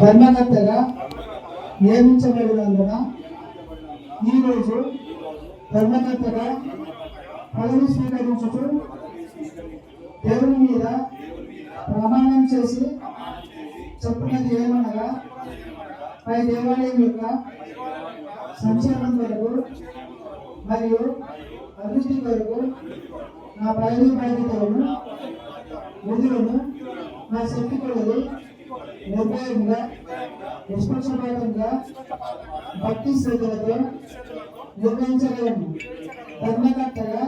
ధర్మకర్తగా నియమించబడినందున ఈరోజు ధర్మకర్తగా పదవి స్వీకరించుతూ దేవుని మీద ప్రమాణం చేసి చెప్పినది ఏమనగా పై దేవాలయం యొక్క సంక్షేమం కొరకు మరియు అభివృద్ధి కొరకు నా పదవి బాధ్యతలను విధులను నా శక్తి కొలది నిర్భయంగా నిష్పక్షపాతంగా భక్తి శ్రద్ధలతో నిర్వహించగలను ధర్మకర్తగా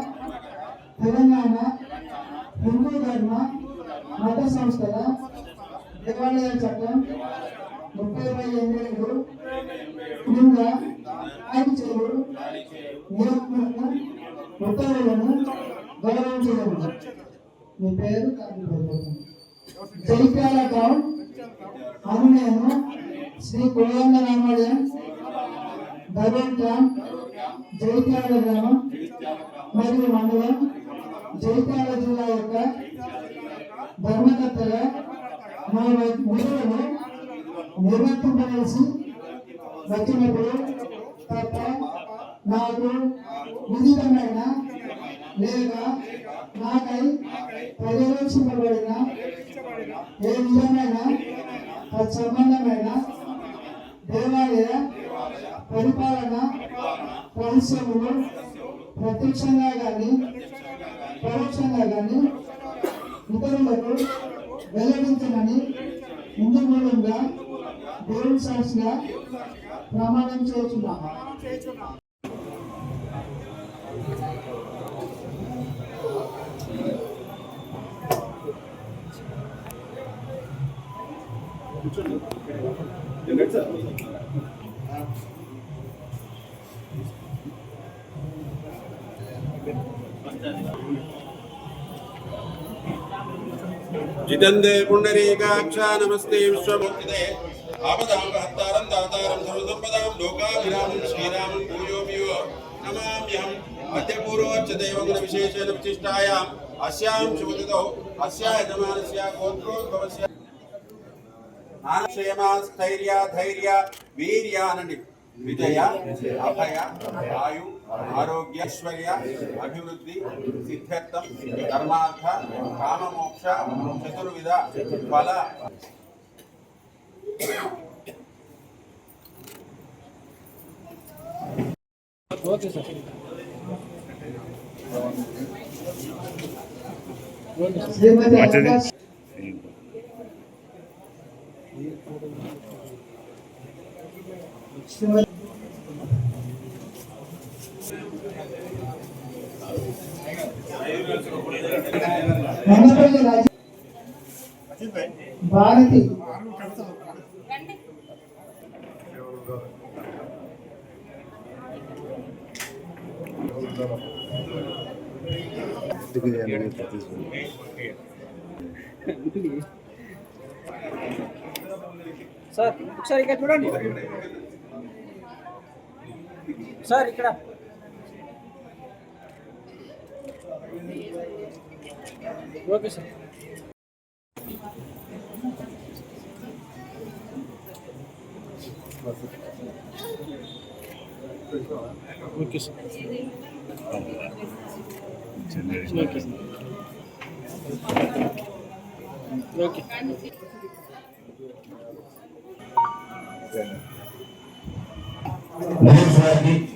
తెలంగాణ హిందూ ధర్మ మత సంస్థల దేవాలయ చట్టం ముప్పై ఇరవై ఎనిమిది క్రింద ఆయన చేయు నియమాలను ఉత్తర్వులను గౌరవించగలము మీ పేరు కాదు జైత్యాల టౌన్ అను నేను శ్రీ కులంగ రామాలయం దర్బార్ క్యాంప్ జైత్యాల గ్రామం మరియు మండలం జైత్యాల జిల్లా యొక్క ధర్మకర్తగా నా విధులను నిర్వర్తింపవలసి వచ్చినప్పుడు తప్ప నాకు విధితమైన లేక నాకై పర్యవేక్షింపబడిన ఏ విధమైన సంబంధమైన దేవాలయ పరిపాలన పరిశ్రమలు ప్రత్యక్షంగా కానీ పరోక్షంగా కానీ ఇతరులకు వెల్లడించమని ఇందు మూలంగా దేవుడి సాక్షిగా ప్రమాణం జితందే పుండరీకాక్ష నమస్తే విశ్వమూర్తిదే ఆపదాం హత్తారం దాతారం సర్వసంపదాం లోకాభిరామం శ్రీరామం భూయోభియో నమామ్యహం. అద్య పూర్వోచ్యతే వంగుల విశేషేణ విశిష్టాయాం అస్యాం శుభతితో అస్యా యజమానస్య గోత్రోద్భవస్య ఆనక్షేమ స్థైర్య ధైర్య వీర్య అనండి. విజయ అభయ ఆయు ఆరోగ్య ఐశ్వర్య అభివృద్ధి సిద్ధ్యర్థం ధర్మార్థ కామమోక్ష చతుర్విధ ఫల. Okay sir Shrimati Bharati. Sir ఒకసారి ఇక్కడ చూడండి. సార్ ఇక్కడ. Okay sir. Okay sir. Okay okay. Sir.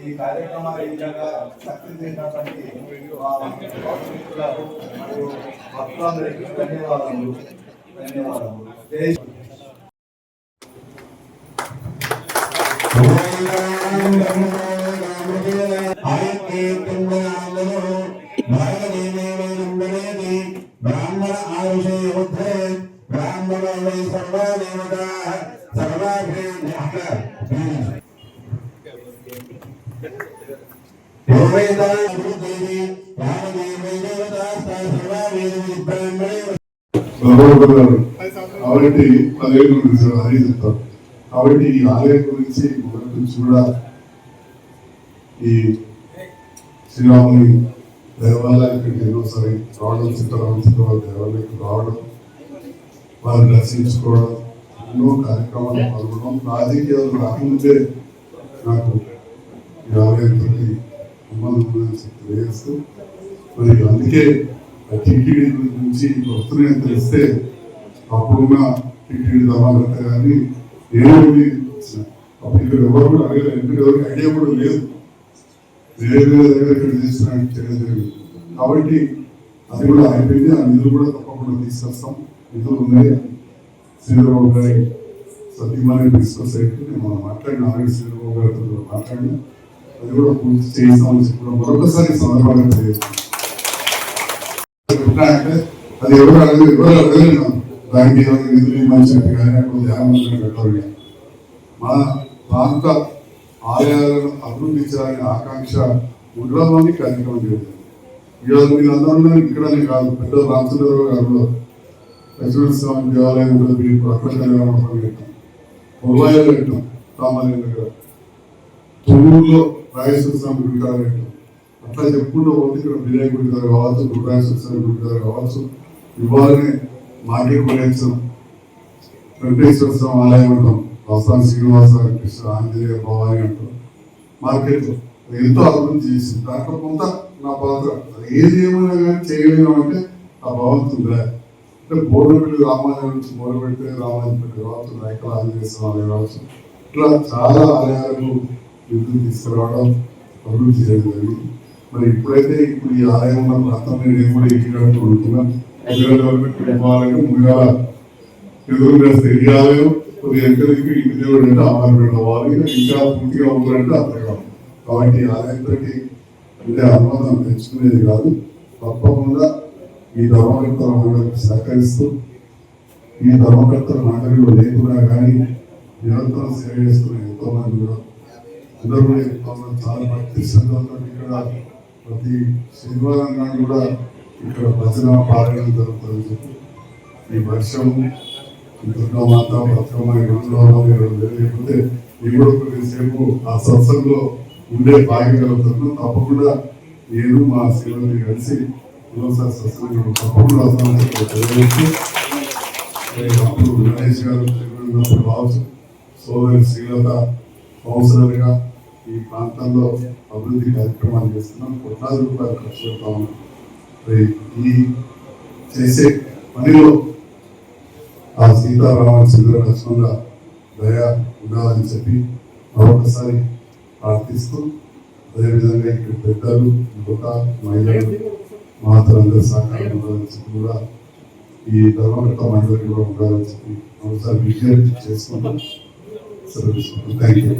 ఈ కార్యక్రమాలు ఈ విధంగా సక్సెస్ చేసినటువంటి మా మరియు భక్తులందరికీ ధన్యవాదాలు ధన్యవాదాలు జై కాబట్టి పదిహేను గురించి అది చెప్తాం కాబట్టి ఈ ఆలయం గురించి మొదటి కూడా ఈ శ్రీరాముని దేవాలయానికి ఎన్నోసారి రావడం సీతారామ సీతారామ దేవాలయానికి రావడం వారిని దర్శించుకోవడం ఎన్నో కార్యక్రమాలు పాల్గొనడం రాజకీయాలు రాకముందే నాకు ఈ ఆలయం తెలియజేస్తూ మరి అందుకే టీటీడీ గురించి వస్తున్నాయని తెలిస్తే అప్పుడున్న టీటీడీ దళాలంతా కానీ ఏమి అప్పుడు ఇక్కడ ఎవరు కూడా అడగలేదు. ఎందుకంటే ఎవరికి ఐడియా కూడా లేదు. వేరే వేరే దగ్గర ఇక్కడ చేస్తున్నట్టు తెలియదు. కాబట్టి అది కూడా అయిపోయింది. ఆ నిధులు కూడా తప్పకుండా తీసుకొస్తాం. నిధులు ఉన్నాయి. శ్రీధరబాబు గారి సత్యమాని డిస్కస్ అయితే నేను మాట్లాడిన ఆల్రెడీ శ్రీధరబాబు గారితో మాట్లాడినా. అది కూడా పూర్తి చేస్తామని చెప్పి మరొకసారి సందర్భంగా తెలియజేస్తాను అంటే అది ఎవరు ఎవరు అడగలేదు దానికి ఎవరు నిధులు ఇవ్వమని కానీ అక్కడ ధ్యానం పెట్టాలి ప్రాంత ఆలయాలను అభివృద్ధి ఆకాంక్ష ఉండడంలోని కార్యక్రమం చేయలేదు ఈరోజు మీరు అందరూ ఇక్కడనే కాదు పెద్ద రామచంద్రరావు గారు లక్ష్మణ స్వామి దేవాలయం కూడా మీరు ప్రకృతి కళ్యాణం పెట్టాం. పొల్లాయిలో పెట్టాం రామాలయం దగ్గర. తొమ్మిదిలో రాజేశ్వర స్వామి గుడి అట్లా చెప్పుకుంటూ పోతే ఇక్కడ వినాయక దగ్గర కావచ్చు దుర్గాశ్వర స్వామి గుడి దగ్గర కావచ్చు ఇవాళనే మార్కెట్ కొనేసాం వెంకటేశ్వర స్వామి ఆలయం అంటాం వస్తాను శ్రీనివాస కృష్ణ ఆంజనేయ భవాని అంటాం. మార్కెట్ ఎంతో అభివృద్ధి చేసింది. దాంట్లో కొంత నా పాత్ర. ఏది ఏమైనా కానీ చేయలేమంటే ఆ భగవంతుందా అంటే బోర్డుపల్లి రామాలయం నుంచి బోర్డుపెట్టి రామాయణపేట కావచ్చు నాయకుల ఆంజనేయ స్వామి కావచ్చు ఇట్లా చాలా ఆలయాలకు విద్యుత్ తీసుకురావడం అభివృద్ధి చేయడం. జరిగింది మరి ఇప్పుడైతే ఇప్పుడు ఈ ఆలయం ఉన్న ప్రాంతంలో నేను కూడా ఎక్కినట్టు ఉంటున్నాను ముగ్గురు ముందుగా ఎదురు వేస్తే ఈ ఆలయం కొద్దిగా ఎంకరికి ఇంటి దేవుడు అంటే ఆమె పోవాలి ఇంకా పూర్తిగా ఉండాలంటే అంతే కాబట్టి ఆలయంతో అంటే అనుమానం తెచ్చుకునేది కాదు. తప్పకుండా ఈ ధర్మకర్తల మండలికి సహకరిస్తూ ఈ ధర్మకర్తల మండలిలో లేకుండా కానీ నిరంతరం సేవ చేస్తున్న ఎంతో మంది కూడా అందరూ కూడా చాలా భక్తి ఇక్కడ ప్రతి శనివారం నాడు కూడా ఇక్కడ భజన పారాయణం జరుగుతుందని చెప్పి ఈ వర్షం దుర్గామాత బతుకమ్మ ఈ రెండు లేకపోతే ఈ కొద్దిసేపు ఆ సత్సంగంలో ఉండే భాగ్యం కలుగుతున్నాం తప్పకుండా నేను మా శ్రీమతి కలిసి ఒకసారి సత్సంగం తప్పకుండా తెలియజేస్తూ అప్పుడు గణేష్ గారు ఉన్నప్పుడు కావచ్చు సోదరి శ్రీలత కౌన్సిలర్గా ఈ ప్రాంతంలో అభివృద్ధి కార్యక్రమాలు చేస్తున్నాం. కోట్లాది రూపాయలు ఖర్చు పెడతా. ఉన్నాం మరి ఈ చేసే పనిలో ఆ సీతారామచంద్ర లక్ష్మణ దయ ఉండాలని చెప్పి మరొకసారి ప్రార్థిస్తూ అదేవిధంగా ఇక్కడ పెద్దలు యువత మహిళలు మాతలందరూ సహకారం ఉండాలని చెప్పి కూడా ఈ ధర్మకర్త మహిళలు కూడా ఉండాలని చెప్పి మరోసారి విజ్ఞప్తి చేసుకుంటూ సెలవు తీసుకుంటాం థ్యాంక్ యూ